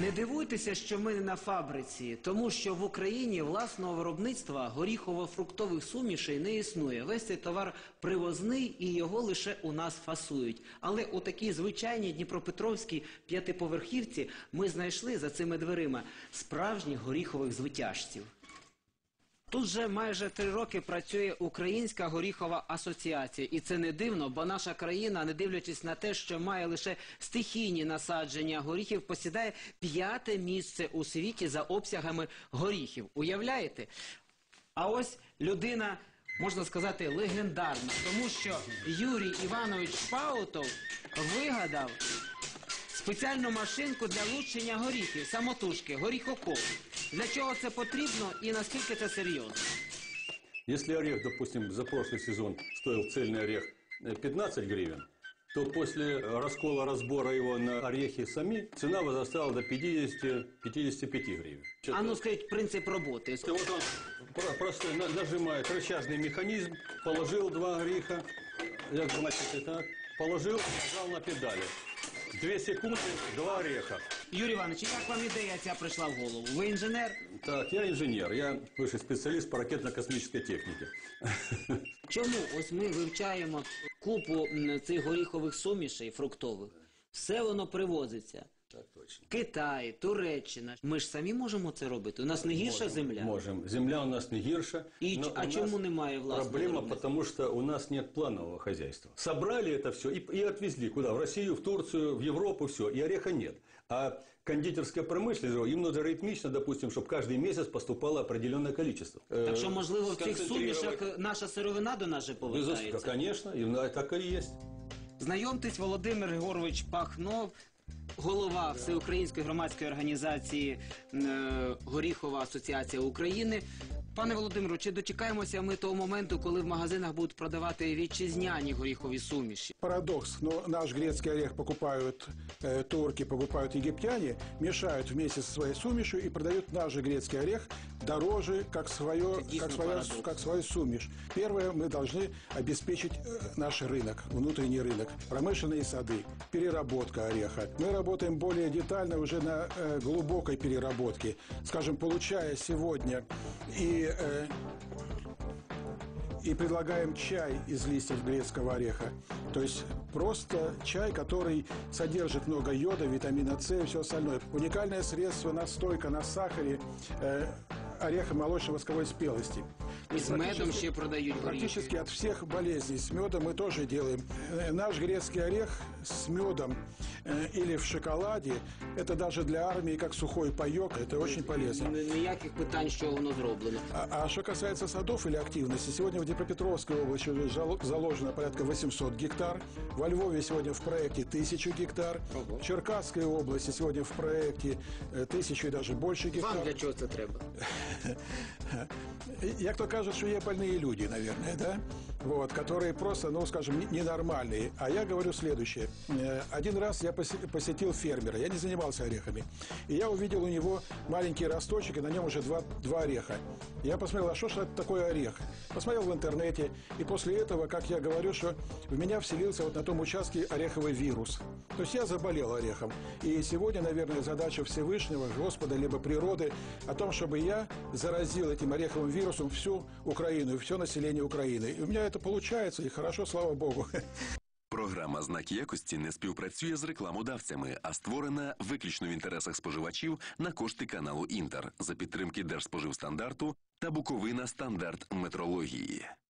Не дивуйтеся, що ми не на фабриці, тому що в Україні власного виробництва горіхово-фруктових сумішей не існує. Весь цей товар привозний і його лише у нас фасують. Але у такій звичайній дніпропетровській п'ятиповерхівці ми знайшли за цими дверима справжніх горіхових звитяжців. Тут вже майже три роки працює Українська горіхова асоціація, і це не дивно, бо наша країна, не дивлячись на те, що має лише стихійні насадження горіхів, посідає п'яте місце у світі за обсягами горіхів. Уявляєте? А ось людина, можна сказати, легендарна, тому що Юрій Іванович Шпаутов вигадав спеціальну машинку для лущення горіхів, самотужки, горіхокоп. Для чого це потрібно і наскільки це серйозно? Если орех, допустим, за прошлый сезон стоил цельный орех э, 15 гривен, то после раскола, разбора его на орехи сами, цена возрастала до 50-55 гривен. А ну скажіть принцип роботи. Вот он про- просто на- нажимает рычажный механизм, положил два ореха, як значит, так, положил, нажал на педали. Две секунди, два ореха. Юрій Іванович, як вам ідея ця прийшла в голову? Ви інженер? Так, я інженер, я вищий спеціаліст по ракетно-космічній техніці. Чому ось ми вивчаємо купу м, цих горіхових сумішей фруктових? Все воно привозиться. Так точно. Китай, Туреччина. Ми ж самі можемо це робити. У нас не гірша земля. Можем. Земля у нас не гирша. И но ч- а у чему нас немає власного Проблема, виробництва? потому что у нас нет планового хозяйства. Собрали это все и, и отвезли куда? В Россию, в Турцию, в Европу, все. И ореха нет. А кондитерская промышленность, им нужно ритмично, допустим, чтобы каждый месяц поступало определенное количество. Так Э, що, можливо, в цих сконцентрировать. сумішах наша сировина до нас же Безусловно, повертається? конечно, и на- так и есть. Знайомтесь, Володимир Григорович Пахнов, голова Всеукраїнської громадської організації е, Горіхова Асоціація України. Пане Володимиру, чи дочекаємося ми того моменту, коли в магазинах будуть продавати вітчизняні горіхові суміші? Парадокс, но наш грецкий орех покупают э, турки, покупают египтяне, мешают вместе со своей сумешью и продают наш же орех дороже, как, свое, как, свое, как свою сумеш. Первое, мы должны обеспечить э, наш рынок, внутренний рынок, промышленные сады, переработка ореха. Мы работаем более детально уже на э, глубокой переработке. Скажем, получая сегодня и э, и предлагаем чай из листьев грецкого ореха. То есть просто чай, который содержит много йода, витамина С и все остальное. Уникальное средство настойка на сахаре э, ореха молочно-восковой спелости. І з медом ще продають горіхи. Практически от всех болезней с медом мы тоже делаем. Э, Наш грецкий орех с медом или в шоколаде, это даже для армии как сухой паек, это очень полезно. Ні- Ніяких питань, що воно зроблено. А, а что касается садов или активности, сегодня в Днепропетровской области уже жал- заложено порядка 800 гектар, во Львове сегодня в проекте 1000 гектар, в Черкасской области сегодня в проекте э, 1000 и даже больше Вам гектар. для чого це треба? Як то кажуть, що є больные люди, наверное, да? Вот, которые просто, ну, скажем, не- ненормальные. А я говорю следующее. Э, Один раз я посе- посетил фермера, я не занимался орехами. И я увидел у него маленький росточек, и на нем уже два, два ореха. Я посмотрел, а что же это такое орех? Посмотрел в интернете, и после этого, как я говорю, что в меня вселился вот на том участке ореховый вирус. То есть я заболел орехом. И сегодня, наверное, задача Всевышнего, Господа, либо природы, о том, чтобы я заразил этим ореховым вирусом всю Украину и все население Украины. И у меня это получается, и хорошо, слава Богу. Програма Знак якості не співпрацює з рекламодавцями, а створена виключно в інтересах споживачів на кошти каналу Інтер за підтримки Держспоживстандарту та Буковина стандарт метрології.